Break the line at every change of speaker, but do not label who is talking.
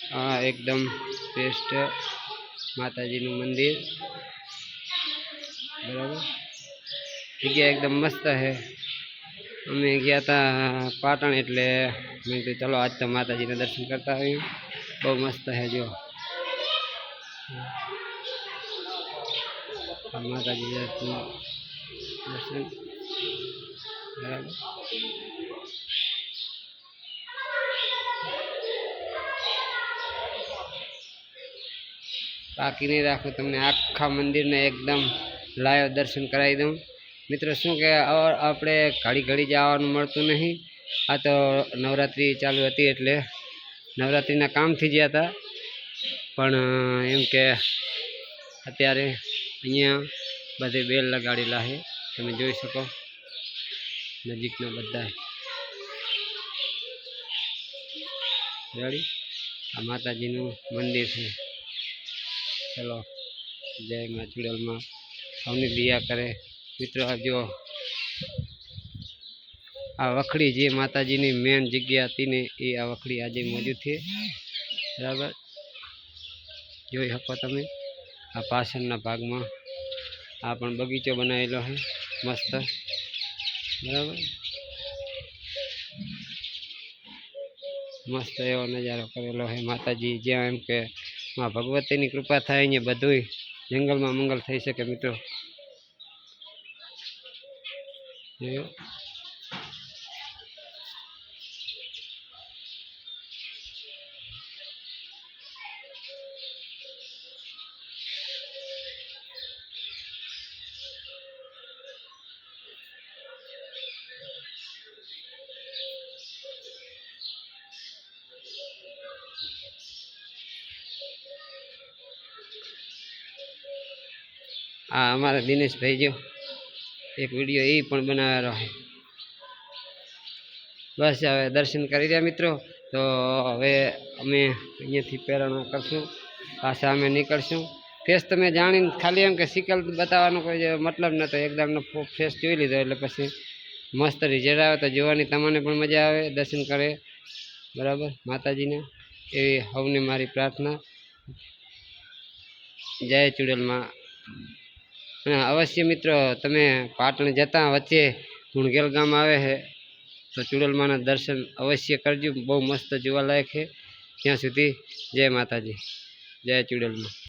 આ એકદમ બેસ્ટ માતાજીનું મંદિર. બરાબર? જગ્યા એકદમ મસ્ત છે અમે ગયા હતા પાટણ એટલે મેં કીધું ચલો આજ તો માતાજીના દર્શન કરતા આવ્યું બહુ મસ્ત છે જો. માતાજી દર્શન. બરાબર? બાકી નહીં રાખું, તમને આખા મંદિરને એકદમ લાઈવ દર્શન કરાવી દઉં. મિત્રો, શું કે આપણે ઘડી ઘડી જવાનું મળતું નહીં. આ તો નવરાત્રિ ચાલુ હતી એટલે નવરાત્રિના કામથી ગયા હતા. પણ એમ કે અત્યારે અહીંયા બધે બેલ લગાડેલા છે. તમે જોઈ શકો નજીકના બધા. રેડી? આ માતાજીનું મંદિર છે. ચલો જય મા ચુડેલમાં. સૌની દિયા કરે. મિત્રો, આ જો આ વખડી જે માતાજીની મેન જગ્યા હતી ને, એ આ વખડી આજે મોજૂદ છે. બરાબર? જોઈ શકો તમે. આ પાછળના ભાગમાં આ પણ બગીચો બનાવેલો છે. મસ્ત. બરાબર? મસ્ત એવો નજારો કરેલો છે માતાજી. જ્યાં એમ કે માં ભગવતીની કૃપા થાય ને બધુંય જંગલમાં મંગલ થઈ શકે મિત્રો. આ અમારા દિનેશભાઈ જો એક વીડિયો એ પણ બનાવેલો છે. બસ હવે દર્શન કરી રહ્યા મિત્રો, તો હવે અમે અહીંયાથી પ્રેરણા કરશું, પાછા અમે નીકળશું. ફેસ તમે જાણીને ખાલી એમ કે સિકલ બતાવવાનો કોઈ મતલબ નહોતો એકદમ ફેસ જોઈ લીધો, એટલે પછી મસ્ત રિઝલ્ટ આવે તો જોવાની તમને પણ મજા આવે, દર્શન કરે. બરાબર? માતાજીને એવી હવને મારી પ્રાર્થના. જય ચુડેલમાં અને અવશ્ય મિત્રો, તમે પાટણ જતા વચ્ચે ગુણગેલ ગામ આવે છે તો ચુડેલમાના દર્શન અવશ્ય કરજો. બહુ મસ્ત જોવાલાયક છે ત્યાં સુધી જય માતાજી. જય ચુડેલમાં